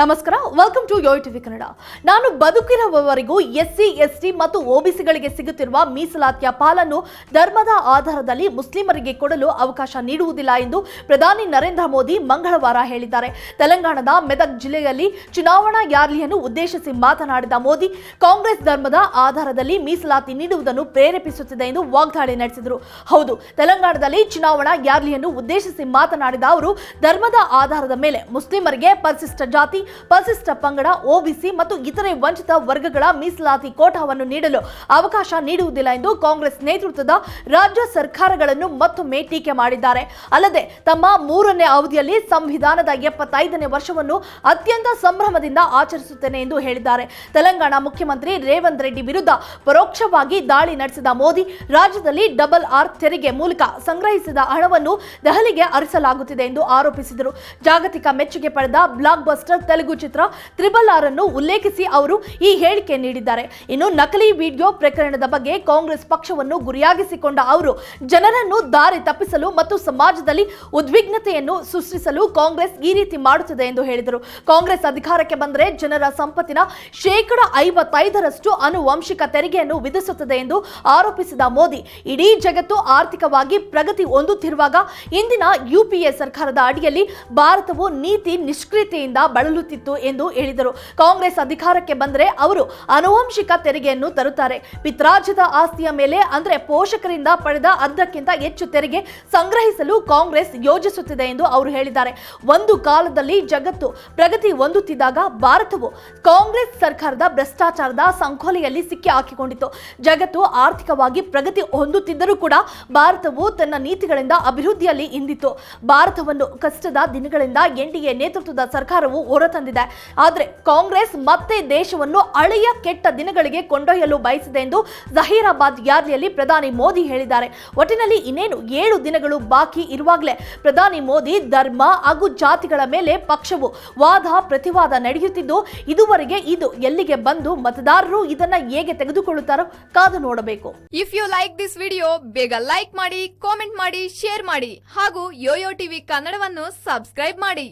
ನಮಸ್ಕಾರ welcome to Yo TV Kannada. ನಾನು ಬದುಕಿರುವವರೆಗೂ ಎಸ್ಸಿ, ಎಸ್ಟಿ ಮತ್ತು ಒಬಿಸಿಗಳಿಗೆ ಸಿಗುತ್ತಿರುವ ಮೀಸಲಾತಿಯ ಪಾಲನ್ನು ಧರ್ಮದ ಆಧಾರದಲ್ಲಿ ಮುಸ್ಲಿಮರಿಗೆ ಕೊಡಲು ಅವಕಾಶ ನೀಡುವುದಿಲ್ಲ ಎಂದು ಪ್ರಧಾನಿ ನರೇಂದ್ರ ಮೋದಿ ಮಂಗಳವಾರ ಹೇಳಿದ್ದಾರೆ. ತೆಲಂಗಾಣದ ಮೆದಕ್ ಜಿಲ್ಲೆಯಲ್ಲಿ ಚುನಾವಣಾ ರ್ಯಾಲಿಯನ್ನು ಉದ್ದೇಶಿಸಿ ಮಾತನಾಡಿದ ಮೋದಿ, ಕಾಂಗ್ರೆಸ್ ಧರ್ಮದ ಆಧಾರದಲ್ಲಿ ಮೀಸಲಾತಿ ನೀಡುವುದನ್ನು ಪ್ರೇರೇಪಿಸುತ್ತಿದೆ ಎಂದು ವಾಗ್ದಾಳಿ ನಡೆಸಿದರು. ಹೌದು, ತೆಲಂಗಾಣದಲ್ಲಿ ಚುನಾವಣಾ ರ್ಯಾಲಿಯನ್ನು ಉದ್ದೇಶಿಸಿ ಮಾತನಾಡಿದ ಅವರು, ಧರ್ಮದ ಆಧಾರದ ಮೇಲೆ ಮುಸ್ಲಿಮರಿಗೆ ಪರಿಶಿಷ್ಟ ಜಾತಿ ಪರಿಶಿಷ್ಟ ಪಂಗಡ ಒಬಿಸಿ ಮತ್ತು ಇತರೆ ವಂಚಿತ ವರ್ಗಗಳ ಮೀಸಲಾತಿ ಕೋಟಾವನ್ನು ನೀಡಲು ಅವಕಾಶ ನೀಡುವುದಿಲ್ಲ ಎಂದು ಕಾಂಗ್ರೆಸ್ ನೇತೃತ್ವದ ರಾಜ್ಯ ಸರ್ಕಾರಗಳನ್ನು ಮತ್ತೊಮ್ಮೆ ಟೀಕೆ ಮಾಡಿದ್ದಾರೆ. ಅಲ್ಲದೆ ತಮ್ಮ ಮೂರನೇ ಅವಧಿಯಲ್ಲಿ ಸಂವಿಧಾನದ ಎಪ್ಪತ್ತೈದನೇ ವರ್ಷವನ್ನು ಅತ್ಯಂತ ಸಂಭ್ರಮದಿಂದ ಆಚರಿಸುತ್ತೇನೆ ಎಂದು ಹೇಳಿದ್ದಾರೆ. ತೆಲಂಗಾಣ ಮುಖ್ಯಮಂತ್ರಿ ರೇವಂತ್ ರೆಡ್ಡಿ ವಿರುದ್ಧ ಪರೋಕ್ಷವಾಗಿ ದಾಳಿ ನಡೆಸಿದ ಮೋದಿ, ರಾಜ್ಯದಲ್ಲಿ ಡಬಲ್ ಆರ್ ತೆರಿಗೆ ಮೂಲಕ ಸಂಗ್ರಹಿಸಿದ ಹಣವನ್ನು ದೆಹಲಿಗೆ ಅರಿಸಲಾಗುತ್ತಿದೆ ಎಂದು ಆರೋಪಿಸಿದರು. ಜಾಗತಿಕ ಮೆಚ್ಚುಗೆ ಪಡೆದ ಬ್ಲಾಕ್ ಬಸ್ಟರ್ ತೆಲುಗು ಚಿತ್ರ ತ್ರಿಬಲ್ ಆರ್ ಅನ್ನು ಉಲ್ಲೇಖಿಸಿ ಅವರು ಈ ಹೇಳಿಕೆ ನೀಡಿದ್ದಾರೆ. ಇನ್ನು ನಕಲಿ ವಿಡಿಯೋ ಪ್ರಕರಣದ ಬಗ್ಗೆ ಕಾಂಗ್ರೆಸ್ ಪಕ್ಷವನ್ನು ಗುರಿಯಾಗಿಸಿಕೊಂಡ ಅವರು, ಜನರನ್ನು ದಾರಿ ತಪ್ಪಿಸಲು ಮತ್ತು ಸಮಾಜದಲ್ಲಿ ಉದ್ವಿಗ್ನತೆಯನ್ನು ಸೃಷ್ಟಿಸಲು ಕಾಂಗ್ರೆಸ್ ಈ ರೀತಿ ಮಾಡುತ್ತಿದೆ ಎಂದು ಹೇಳಿದರು. ಕಾಂಗ್ರೆಸ್ ಅಧಿಕಾರಕ್ಕೆ ಬಂದರೆ ಜನರ ಸಂಪತ್ತಿನ ಶೇಕಡ ಐವತ್ತೈದರಷ್ಟು ಅನುವಂಶಿಕ ತೆರಿಗೆಯನ್ನು ವಿಧಿಸುತ್ತದೆ ಎಂದು ಆರೋಪಿಸಿದ ಮೋದಿ, ಇಡೀ ಜಗತ್ತು ಆರ್ಥಿಕವಾಗಿ ಪ್ರಗತಿ ಹೊಂದುತ್ತಿರುವಾಗ ಇಂದಿನ ಯುಪಿಎ ಸರ್ಕಾರದ ಅಡಿಯಲ್ಲಿ ಭಾರತವು ನೀತಿ ನಿಷ್ಕ್ರಿಯತೆಯಿಂದ ಬಳಲುತ್ತಿತ್ತು ಎಂದು ಹೇಳಿದರು. ಕಾಂಗ್ರೆಸ್ ಅಧಿಕಾರಕ್ಕೆ ಬಂದರೆ ಅವರು ಆನುವಂಶಿಕ ತೆರಿಗೆಯನ್ನು ತರುತ್ತಾರೆ. ಪಿತ್ರಾರ್ಜಿತ ಆಸ್ತಿಯ ಮೇಲೆ ಅಂದ್ರೆ ಪೋಷಕರಿಂದ ಪಡೆದ ಅರ್ಧಕ್ಕಿಂತ ಹೆಚ್ಚು ತೆರಿಗೆ ಸಂಗ್ರಹಿಸಲು ಕಾಂಗ್ರೆಸ್ ಯೋಜಿಸುತ್ತಿದೆ ಎಂದು ಅವರು ಹೇಳಿದ್ದಾರೆ. ಒಂದು ಕಾಲದಲ್ಲಿ ಜಗತ್ತು ಪ್ರಗತಿ ಹೊಂದುತ್ತಿದ್ದಾಗ ಭಾರತವು ಕಾಂಗ್ರೆಸ್ ಸರ್ಕಾರದ ಭ್ರಷ್ಟಾಚಾರದ ಸಂಕೋಲೆಯಲ್ಲಿ ಸಿಕ್ಕಿ ಹಾಕಿಕೊಂಡಿತು ಜಗತ್ತು ಆರ್ಥಿಕವಾಗಿ ಪ್ರಗತಿ ಹೊಂದುತ್ತಿದ್ದರೂ ಕೂಡ ಭಾರತವು ತನ್ನ ನೀತಿಗಳಿಂದ ಅಭಿವೃದ್ಧಿಯಲ್ಲಿ ಹಿಂದಿತ್ತು. ಭಾರತವನ್ನು ಕಷ್ಟದ ದಿನಗಳಿಂದ ಎನ್ಡಿಎ ನೇತೃತ್ವದ ಸರ್ಕಾರವು ಹೊರತಂದಿದೆ ಆದರೆ ಕಾಂಗ್ರೆಸ್ ಮತ್ತೆ ದೇಶವನ್ನು ಹಳೆಯ ಕೆಟ್ಟ ದಿನಗಳಿಗೆ ಕೊಂಡೊಯ್ಯಲು ಬಯಸಿದೆ ಎಂದು ಜಹೀರಾಬಾದ್ ರ್ಯಾಲಿಯಲ್ಲಿ ಪ್ರಧಾನಿ ಮೋದಿ ಹೇಳಿದ್ದಾರೆ. ಒಟ್ಟಿನಲ್ಲಿ ಇನ್ನೇನು ಏಳು ದಿನಗಳು ಬಾಕಿ ಇರುವಾಗಲೇ ಪ್ರಧಾನಿ ಮೋದಿ ಧರ್ಮ ಹಾಗೂ ಜಾತಿಗಳ ಮೇಲೆ ಪಕ್ಷವು ವಾದ ಪ್ರತಿವಾದ ನಡೆಯುತ್ತಿದ್ದು, ಇದುವರೆಗೆ ಇದು ಎಲ್ಲಿಗೆ ಬಂದು ಮತದಾರರು ಇದನ್ನ ಹೇಗೆ ತೆಗೆದುಕೊಳ್ಳುತ್ತಾರೋ ಕಾದು ನೋಡಬೇಕು. If you like this video ಬೇಗ ಲೈಕ್ ಮಾಡಿ ಕಾಮೆಂಟ್ ಮಾಡಿ ಶೇರ್ ಮಾಡಿ ಹಾಗೂ ಯೋಯೋ ಟಿವಿ ಕನ್ನಡವನ್ನು ಸಬ್ಸ್ಕ್ರೈಬ್ ಮಾಡಿ.